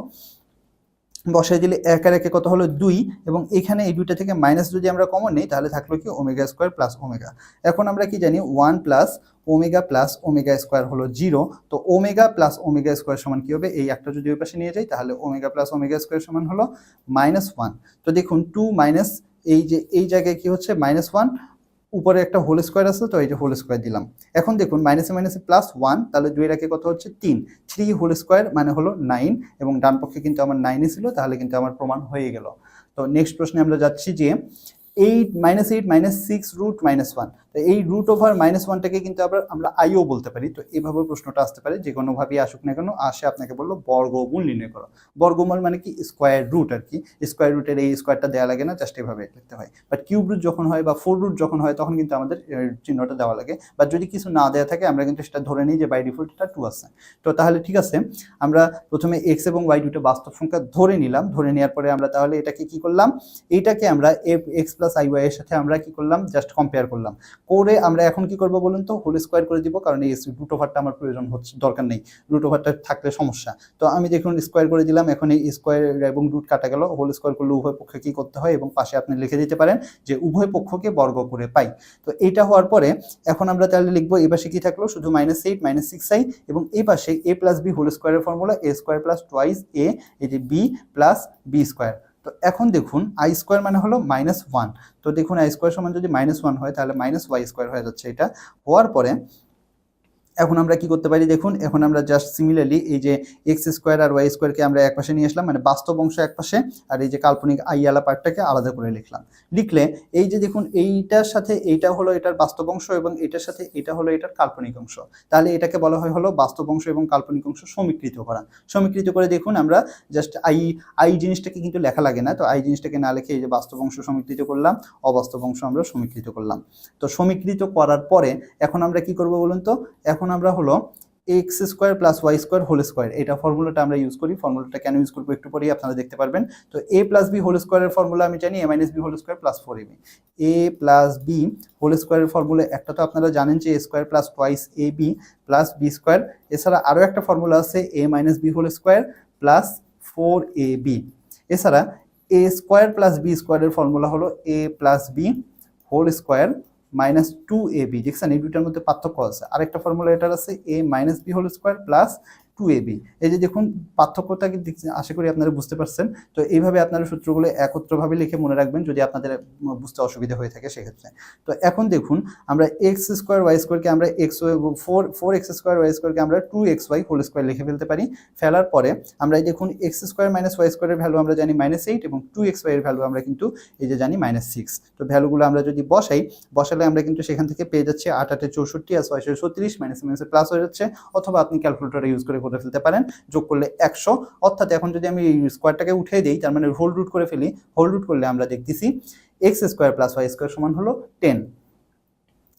বসাই দিলে এক আর একে কত হলো দুই? এবং এখানে এই দুইটা থেকে মাইনাস যদি আমরা কমন নিই, তাহলে থাকল কি ওমেগা স্কোয়ার প্লাস ওমেগা এখন আমরা কি জানি one plus omega plus omega square হলো জিরো তো ওমেগা প্লাস ওমেগা স্কোয়ার সমান কী হবে? এই একটা যদি ওই পাশে নিয়ে যাই, তাহলে ওমেগা প্লাস ওমেগা স্কোয়ার সমান হলো মাইনাস ওয়ান তো দেখুন টু মাইনাস এই যে, এই জায়গায় কি হচ্ছে? মাইনাস ওয়ান উপরে একটা হোল স্কোয়ার আছে, তো এই যে হোল স্কোয়ার দিলাম। এখন দেখুন মাইনাসে মাইনাসে প্লাস ওয়ান তাহলে দুই রাখে কত হচ্ছে? তিন। থ্রি হোল স্কোয়ার মানে হলো নাইন এবং ডান পক্ষে কিন্তু আমার নাইনই ছিল, তাহলে কিন্তু আমার প্রমাণ হয়ে গেল। তো নেক্সট প্রশ্নে আমরা যাচ্ছি যে eight minus eight minus six root minus one তো এই রুট ওভার মাইনাস ওয়ানটাকে কিন্তু আবার আমরা আইও বলতে পারি। তো এইভাবে প্রশ্নটা আসতে পারে, যে কোনোভাবেই আসুক না কেন, আসে আপনাকে বলল বর্গমূল নির্ণয় করো। বর্গমূল মানে কি? স্কোয়ার রুট আর কি। স্কোয়ার রুটের এই স্কোয়ারটা দেওয়া লাগে না জাস্ট এভাবে লিখতে হয়। বাট কিউব রুট যখন হয় বা ফোর রুট যখন হয়, তখন কিন্তু আমাদের চিহ্নটা দেওয়া লাগে। বা যদি কিছু না দেওয়া থাকে, আমরা কিন্তু সেটা ধরে নিই যে বাই ডিফল্ট এটা টু আছে। তো তাহলে ঠিক আছে, আমরা প্রথমে এক্স এবং ওয়াই দুটো বাস্তব সংখ্যা ধরে নিলাম। ধরে নেওয়ার পরে আমরা তাহলে এটাকে কি করলাম? এইটাকে আমরা F X plus I Y এর সাথে আমরা কি করলাম? জাস্ট কম্পেয়ার করলাম। করে আমরা এখন কি করব বলুন তো? হোল স্কোয়ার করে দিব, কারণ এই রুট ওভারটা আমার প্রয়োজন হচ্ছে, দরকার নেই। রুট ওভারটা থাকলে সমস্যা। তো আমি দেখুন স্কোয়ার করে দিলাম, এখন এই স্কোয়ার এবং রুট কাটা গেল। হোল স্কোয়ার করলে উভয় পক্ষে কি করতে হয়? এবং পাশে আপনি লিখে দিতে পারেন যে উভয় পক্ষকে বর্গ করে পাই। তো এইটা হওয়ার পরে এখন আমরা তাহলে লিখব, এই পাশে কি থাকল? শুধু minus eight minus six I এবং এই পাশে এ প্লাস বি হোল স্কোয়ারের formula A square plus twice A এই যে বি প্লাস বি স্কোয়ার তো এখন দেখুন আই স্কোয়ার মানে হলো মাইনাস ওয়ান তো দেখুন আই স্কোয়ার সমান যদি মাইনাস ওয়ান হয়, তাহলে মাইনাস ওয়াই স্কোয়ার হয়ে যাচ্ছে এটা। হওয়ার পরে এখন আমরা কি করতে পারি? দেখুন, এখন আমরা জাস্ট সিমিলারলি এই যে এক্স স্কোয়ার আর ওয়াই স্কোয়ারকে আমরা এক পাশে নিয়ে আসলাম মানে বাস্তব অংশ এক পাশে আর এই যে কাল্পনিক আইয়ালা পার্টটাকে আলাদা করে লিখলাম। লিখলে এই যে দেখুন, এইটার সাথে এইটা হলো এটার বাস্তব অংশ এবং এটার সাথে এটা হলো এটার কাল্পনিক অংশ। তাহলে এটাকে বলা হয় হলো বাস্তব অংশ এবং কাল্পনিক অংশ সমীকৃত করা। সমীকৃত করে দেখুন আমরা জাস্ট আই আই জিনিসটাকে কিন্তু লেখা লাগে না, তো আই জিনিসটাকে না লিখে এই যে বাস্তব অংশ সমীকৃত করলাম, অবাস্তব অংশ আমরা সমীকৃত করলাম। তো সমীকৃত করার পরে এখন আমরা কি করব বলুন তো? এখন আমরা হলো X square plus Y square whole square. এটা ফর্মুলাটা আমরা ইউজ করি। ফর্মুলাটা কেন ইউজ করব একটু পরেই আপনারা দেখতে পারবেন। তো এ প্লাস বি হোল স্কোয়ারের ফর্মুলা আমি জানি, a minus b whole square plus four a b a plus b whole স্কোয়ারের ফর্মুলা, একটা তো আপনারা জানেন যে a square plus twice a b plus b square এছাড়া আরও একটা ফর্মুলা আছে, a minus b whole square plus four a b এছাড়া এ স্কোয়ার প্লাস বি স্কোয়ারের ফর্মুলা হলো a plus b whole square minus two a b দেখছেন? এই দুইটার মধ্যে পার্থক্য আছে। আরেকটা ফর্মুলা এটার আছে a minus b whole square plus two a b এই যে দেখুন, পার্থক্যটা আশা করি আপনারা বুঝতে পারছেন। তো এইভাবে আপনারা সূত্রগুলো একত্রভাবে লিখে মনে রাখবেন যদি আপনাদের বুঝতে অসুবিধা হয়ে থাকে সেক্ষেত্রে। তো এখন দেখুন, আমরা এক্স স্কোয়ার ওয়াই স্কোয়ারকে আমরা x y four four x square y স্কোয়ারকে আমরা two x y whole square লিখে ফেলতে পারি। ফেলার পরে আমরা দেখুন এক্স স্কোয়ার মাইনাস ওয়াই স্কোয়ারের ভ্যালু আমরা জানি মাইনাস এইট এবং টু এক্স ওয়াই এর ভ্যালু আমরা কিন্তু এই যে জানি মাইনাস সিক্স তো ভ্যালুগুলো আমরা যদি বসাই, বসালে আমরা কিন্তু সেখান থেকে পেয়ে যাচ্ছি আট আটে চৌষট্টি আর ছয়শো ছত্রিশ মাইনাস মাইনাসে প্লাস হয়ে যাচ্ছে। অথবা আপনি ক্যালকুলেটর ইউজ করে করে ফেলতে পারেন, যোগ করলে একশো। অর্থাৎ এখন যদি আমি স্কোয়ারটাকে উঠিয়ে দিই, তার মানে হোল রুট করে ফেলি হোল রুট করলে আমরা দেখতেছি x square plus y square সমান হলো টেন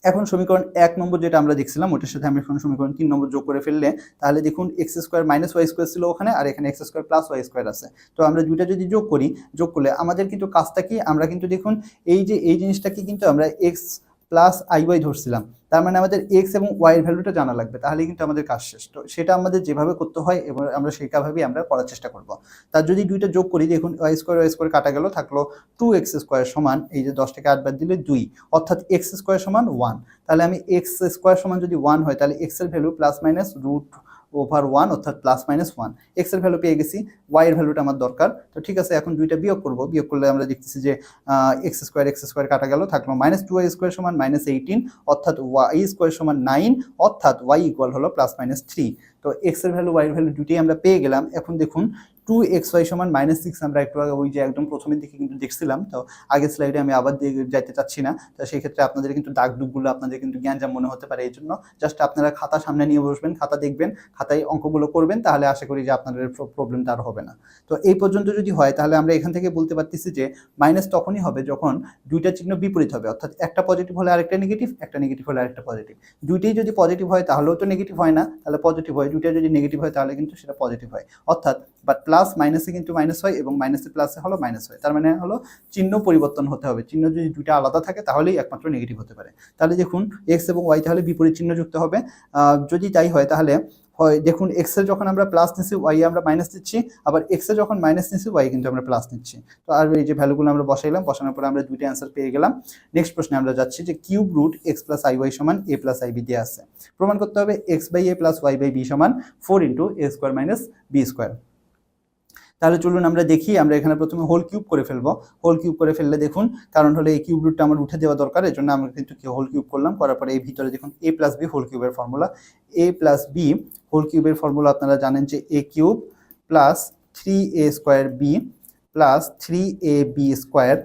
এখন সমীকরণ এক নম্বর যেটা আমরা দেখছিলাম, ওটার সাথে আমি এখন সমীকরণ তিন নম্বর যোগ করে ফেললে, তাহলে দেখুন x square minus y square ছিল ওখানে, আর এখানে x square plus y square আছে। তো আমরা দুইটা যদি যোগ করি, যোগ করলে আমাদের কিন্তু কাজটা কি? আমরা কিন্তু দেখুন এই যে, এই জিনিসটাকে কিন্তু আমরা এক্স প্লাস আই ওয়াই ধরছিলাম, তার মানে আমাদের এক্স এবং ওয়াইয়ের ভ্যালুটা জানা লাগবে তাহলে কিন্তু আমাদের কাজ শেষ। তো সেটা আমাদের যেভাবে করতে হয় এবং আমরা সেইভাবেই আমরা করার চেষ্টা করব। তার যদি দুইটা যোগ করি, দেখুন ওয়াই স্কোয়ার ওয়াই স্কোয়ার কাটা গেল, থাকল টু এক্স স্কোয়ার সমান, এই যে দশ থেকে আট বাদ দিলে দুই, অর্থাৎ এক্স স্কোয়ার সমান ওয়ান তাহলে আমি এক্স স্কোয়ার সমান যদি ওয়ান হয়, তাহলে এক্সের value plus minus root over one অর্থাৎ প্লাস মাইনাস ওয়ান এক্সের ভ্যালু পেয়ে গেছি ওয়াই এর ভ্যালুটা আমার দরকার। তো ঠিক আছে, এখন দুইটা বিয়োগ করব। বিয়োগ করলে আমরা দেখতেছি যে এক্স স্কোয়ার এক্স স্কোয়ার কাটা গেল, থাকল মাইনাস টু ওয়াই স্কোয়ার সমান মাইনাস এইটিন অর্থাৎ ওয়াই স্কোয়ার সমান নাইন অর্থাৎ ওয়াই ইকুয়াল হলো প্লাস মাইনাস থ্রি তো এক্সের ভ্যালু ওয়াই এর ভ্যালু দুটোই আমরা পেয়ে গেলাম। এখন দেখুন টু এক্স ওয়াই সমান মাইনাস সিক্স আমরা একটু আগে ওই যে একদম প্রথমের দিকে কিন্তু দেখছিলাম, তো আগের স্লাইডে আমি আবার যাইতে চাচ্ছি না, তো সেই ক্ষেত্রে আপনাদের কিন্তু দাগ ডুবগুলো আপনাদের কিন্তু জ্ঞানজাম মনে হতে পারে এই জন্য জাস্ট আপনারা খাতা সামনে নিয়ে বসবেন, খাতা দেখবেন, খাতায় অঙ্কগুলো করবেন, তাহলে আশা করি যে আপনাদের প্রবলেমটা আর হবে না। তো এই পর্যন্ত যদি হয়, তাহলে আমরা এখান থেকে বলতে পারতেছি যে মাইনাস তখনই হবে যখন দুইটা চিহ্ন বিপরীত হবে, অর্থাৎ একটা পজিটিভ হলে আরেকটা নেগেটিভ একটা নেগেটিভ হলে আরেকটা পজিটিভ দুইটাই যদি পজিটিভ হয়, তাহলেও তো নেগেটিভ হয় না, তাহলে পজিটিভ হয়। দুইটা যদি নেগেটিভ হয়, তাহলে কিন্তু সেটা পজিটিভ হয়। অর্থাৎ বাট প্লাস মাইনাসে কিন্তু মাইনাস হয় এবং মাইনাসে প্লাসে হলো মাইনাস হয় তার মানে হলো চিহ্ন পরিবর্তন হতে হবে। চিহ্ন যদি দুইটা আলাদা থাকে, তাহলেই একমাত্র নেগেটিভ হতে পারে। তাহলে দেখুন এক্স এবং ওয়াই তাহলে বিপরীত চিহ্ন যুক্ত হবে। যদি তাই হয়, তাহলে হয়, দেখুন এক্স যখন আমরা প্লাস নিচ্ছি ওয়াই আমরা মাইনাস নিচ্ছি আবার এক্স যখন মাইনাস নিচ্ছি ওয়াই কিন্তু আমরা প্লাস নিচ্ছি। তো আর এই যে ভ্যালুগুলো আমরা বসাইলাম, বসানোর পরে আমরা দুইটা অ্যান্সার পেয়ে গেলাম। নেক্সট প্রশ্নে আমরা যাচ্ছি যে cube root x plus i y সমান এ প্লাস আই বি দিয়ে আছে। প্রমাণ করতে হবে x by a plus y by b সমান four into a square minus b square তাহলে চলুন আমরা দেখি, আমরা এখানে প্রথমে হোল কিউব করে ফেলব। হোল কিউব করে ফেললে দেখুন, কারণ হলে এই কিউব রুটটা আমার উঠে দেওয়া দরকার এই জন্য আমরা কিন্তু হোল কিউব করলাম, করার পরে এই ভিতরে দেখুন এ প্লাস বি হোল কিউবের formula a plus b whole কিউবের ফর্মুলা আপনারা জানেন যে a cube plus three a square b plus three a b square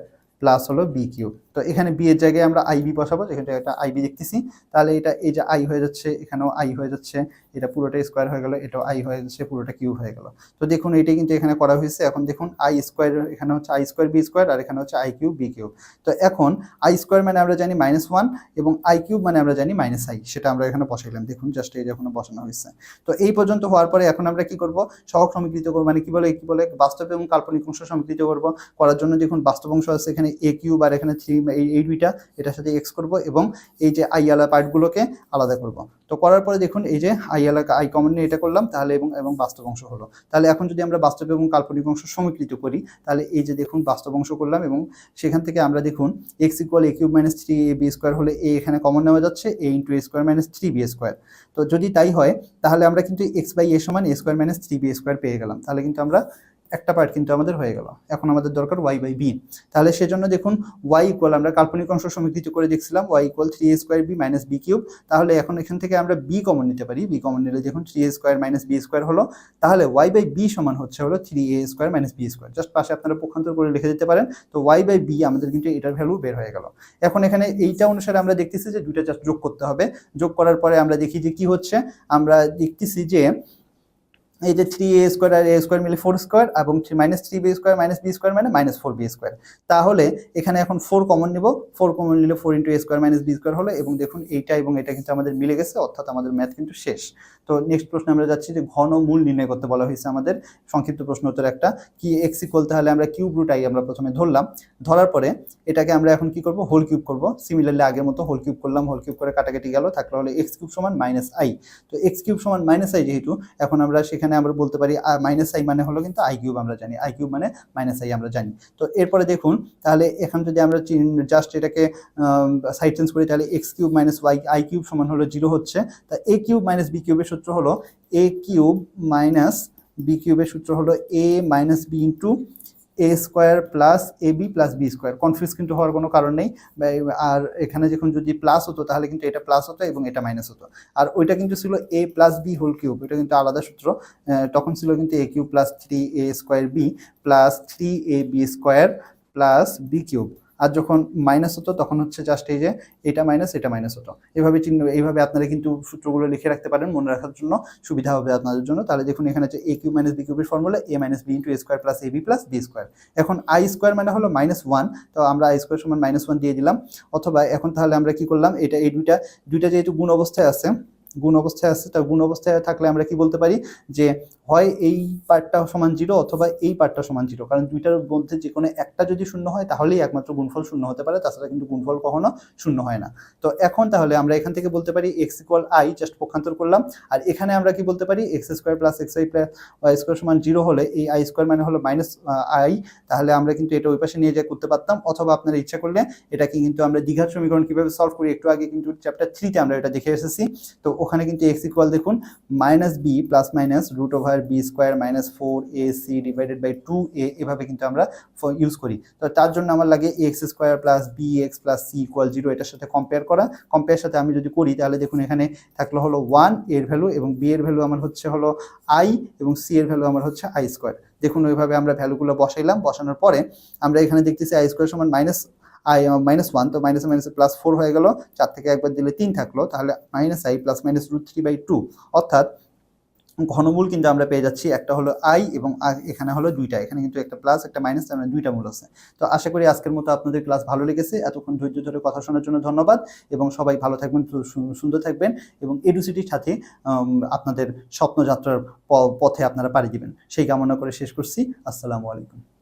plus হলো বি কিউব তো এখানে বি এর জায়গায় আমরা আইবি বসাবো, যেখানে একটা আইবি দেখতেছি। তাহলে এটা, এই যে আই হয়ে যাচ্ছে, এখানেও আই হয়ে যাচ্ছে, এটা পুরোটা স্কোয়ার হয়ে গেল, এটাও আই হয়ে যাচ্ছে, পুরোটা কিউ হয়ে গেল। তো দেখুন এটাই কিন্তু এখানে করা হয়েছে। এখন দেখুন আই স্কোয়ার এখানে হচ্ছে আই স্কোয়ার বি স্কোয়ার আর এখানে হচ্ছে আই কিউ বি কিউ তো এখন আই স্কোয়ার মানে আমরা জানি মাইনাস ওয়ান এবং আই কিউব মানে আমরা জানি মাইনাস আই সেটা আমরা এখানে বসাইলাম দেখুন জাস্ট এই যখন বসানো হয়েছে। তো এই পর্যন্ত হওয়ার পরে এখন আমরা কি করব? সহগ সমীকৃত করব মানে কি বলে কি বলে, বাস্তব এবং কাল্পনিক অংশ সমীকৃত করব। করার জন্য দেখুন, বাস্তব অংশ আছে এখানে এ কিউব আর এখানে থ্রি এই দুইটা এটার সাথে এক্স করব এবং এই যে আই আলা পার্টগুলোকে আলাদা করব। তো করার পরে দেখুন এই যে আই আলা আই কমন নিয়ে এটা করলাম, তাহলে এবং এবং বাস্তব অংশ হলো। তাহলে এখন যদি আমরা বাস্তব এবং কাল্পনিক অংশ সমীকৃত করি, তাহলে এই যে দেখুন বাস্তব অংশ করলাম এবং সেখান থেকে আমরা দেখুন x equal a cube minus three a b square হলে এ এখানে কমন নেওয়া যাচ্ছে a into a square minus three b square তো যদি তাই হয়, তাহলে আমরা কিন্তু এক্স বাই এ সমান a square minus three b square পেয়ে গেলাম। তাহলে কিন্তু আমরা একটা পার্ট কিন্তু আমাদের হয়ে গেল। এখন আমাদের দরকার ওয়াই বাই বি তাহলে সেজন্য দেখুন ওয়াই ইকুয়াল আমরা কাল্পনিক অংশ সমীকৃত করে দেখছিলাম y equal three a square b minus b cube তাহলে এখন এখান থেকে আমরা বি কমন নিতে পারি। বি কমন নিলে দেখুন three a square minus b square হলো। তাহলে ওয়াই বাই বি সমান হচ্ছে হলো three a square minus b square just পাশে আপনারা পক্ষান্তর করে লিখে দিতে পারেন। তো ওয়াই বাই বি আমাদের কিন্তু এটার ভ্যালু বের হয়ে গেল। এখন এখানে এইটা অনুসারে আমরা দেখতেছি যে দুইটা জাস্ট যোগ করতে হবে। যোগ করার পরে আমরা দেখি যে কি হচ্ছে। আমরা দেখতেছি যে এই যে থ্রি এ স্কোয়ার আর এ স্কোয়ার মিলে ফোর স্কোয়ার এবং three minus three b square minus b square মানে মাইনাস ফোর বি স্কোয়ার তাহলে এখানে এখন ফোর কমন নিব। ফোর কমন নিলে four into a square minus b square হলো এবং দেখুন এইটা এবং এটা কিন্তু আমাদের মিলে গেছে, অর্থাৎ আমাদের ম্যাথ কিন্তু শেষ। তো নেক্সট প্রশ্নে আমরা যাচ্ছি যে ঘন মূল নির্ণয় করতে বলা হয়েছে আমাদের। সংক্ষিপ্ত প্রশ্ন উত্তর একটা, কি এক্স ইকুয়াল তাহলে আমরা কিউব রুট আই আমরা প্রথমে ধরলাম। ধরার পরে এটাকে আমরা এখন কি করব? হোল কিউব করব। সিমিলারলি আগের মতো হোল কিউব করলাম হোল কিউব করে কাটাকাটি গেল, থাকলে হলে এক্স কিউব সমান মাইনাস আই তো এক্স কিউব সমান মাইনাস আই যেহেতু, এখন আমরা সেখানে আমরা বলতে পারি মাইনাস আই মানে হলো কিন্তু আই কিউব আমরা জানি। আই কিউব মানে মাইনাস আই আমরা জানি। তো এরপরে দেখুন, তাহলে এখানে যদি আমরা জাস্ট এটাকে সাইড চেঞ্জ করি, তাহলে x cube minus y i cube সমান হলো জিরো হচ্ছে। তা এ কিউব মাইনাস বি কিউবের সূত্র হলো এ কিউব মাইনাস বি কিউবের সূত্র হলো a minus b into a square plus a b plus b square confuse কিন্তু হওয়ার কোনো কারণ নেই। আর এখানে যখন যদি প্লাস হতো, তাহলে কিন্তু এটা প্লাস হতো এবং এটা মাইনাস হতো। আর ওইটা কিন্তু ছিল a plus b whole cube এটা কিন্তু আলাদা সূত্র। তখন ছিল কিন্তু a cube plus three a square b plus three a b square plus b cube আর যখন মাইনাস হতো, তখন হচ্ছে জাস্ট এই যে এটা মাইনাস এটা মাইনাস হতো। এভাবে চিহ্ন, এইভাবে আপনারা কিন্তু সূত্রগুলো লিখে রাখতে পারেন মনে রাখার জন্য, সুবিধা হবে আপনাদের জন্য। তাহলে দেখুন, এখানে হচ্ছে এ কিউ মাইনাস বি কিউবের formula a minus b into a square plus a b plus b square এখন আই স্কোয়ার মানে হলো মাইনাস ওয়ান তো আমরা আই স্কোয়ার সমান মাইনাস ওয়ান দিয়ে দিলাম। অথবা এখন তাহলে আমরা কি করলাম, এটা এই দুইটা দুইটা যেহেতু গুণ অবস্থায় আছে, গুণ অবস্থায় আছে, তা গুণ অবস্থায় থাকলে আমরা কি বলতে পারি যে হয় এই পার্টটা সমান জিরো অথবা এই পার্টটা সমান জিরো কারণ দুইটার মধ্যে যে কোনো একটা যদি শূন্য হয়, তাহলেই একমাত্র গুণফল শূন্য হতে পারে, তাছাড়া কিন্তু গুণফল কখনো শূন্য হয় না। তো এখন তাহলে আমরা এখান থেকে বলতে পারি এক্স ইকুয়াল আই জাস্ট পক্ষান্তর করলাম। আর এখানে আমরা কি বলতে পারি? X square plus x i plus y square সমান জিরো হলে এই আই স্কোয়ার মানে হলো মাইনাস আই তাহলে আমরা কিন্তু এটা ওই পাশে নিয়ে যা করতে পারতাম। অথবা আপনারা ইচ্ছা করলে এটাকে কিন্তু আমরা দীঘার সমীকরণ কীভাবে সলভ করি, একটু আগে কিন্তু চ্যাপ্টার থ্রিতে আমরা এটা দেখে এসেছি। তো ওখানে কিন্তু এক্স ইকুয়াল দেখুন minus b plus minus root over b square minus four a c divided by two a এভাবে কিন্তু আমরা ইউজ করি। তো তার জন্য আমার লাগে x square plus b x plus c equal zero এটার সাথে কম্পেয়ার করা। কম্পেয়ার সাথে আমি যদি করি, তাহলে দেখুন এখানে থাকল হলো ওয়ানের ভ্যালু এবং বি এর ভ্যালু আমার হচ্ছে হলো আই এবং সি এর ভ্যালু আমার হচ্ছে আই স্কোয়ার দেখুন ওইভাবে আমরা ভ্যালুগুলো বসাইলাম, বসানোর পরে আমরা এখানে দেখতেছি আই স্কোয়ার সমান মাইনাস আই মাইনাস ওয়ান তো মাইনাস মাইনাস প্লাস ফোর হয়ে গেল। চার থেকে একবার দিলে তিন থাকল, তাহলে minus i plus minus root three by two অর্থাৎ ঘনমূল কিন্তু আমরা পেয়ে যাচ্ছি। একটা হলো আই এবং এখানে হলো দুইটা। এখানে কিন্তু একটা প্লাস একটা মাইনাস আমরা দুইটা মূল আছে। তো আশা করি আজকের মতো আপনাদের ক্লাস ভালো লেগেছে। এতক্ষণ ধৈর্য ধরে কথা শোনার জন্য ধন্যবাদ এবং সবাই ভালো থাকবেন সুন্দর থাকবেন এবং এডুসিটির সাথে আপনাদের স্বপ্নযাত্রার পথে আপনারা পাড়ি দিবেন। সেই কামনা করে শেষ করছি। আসসালামু আলাইকুম।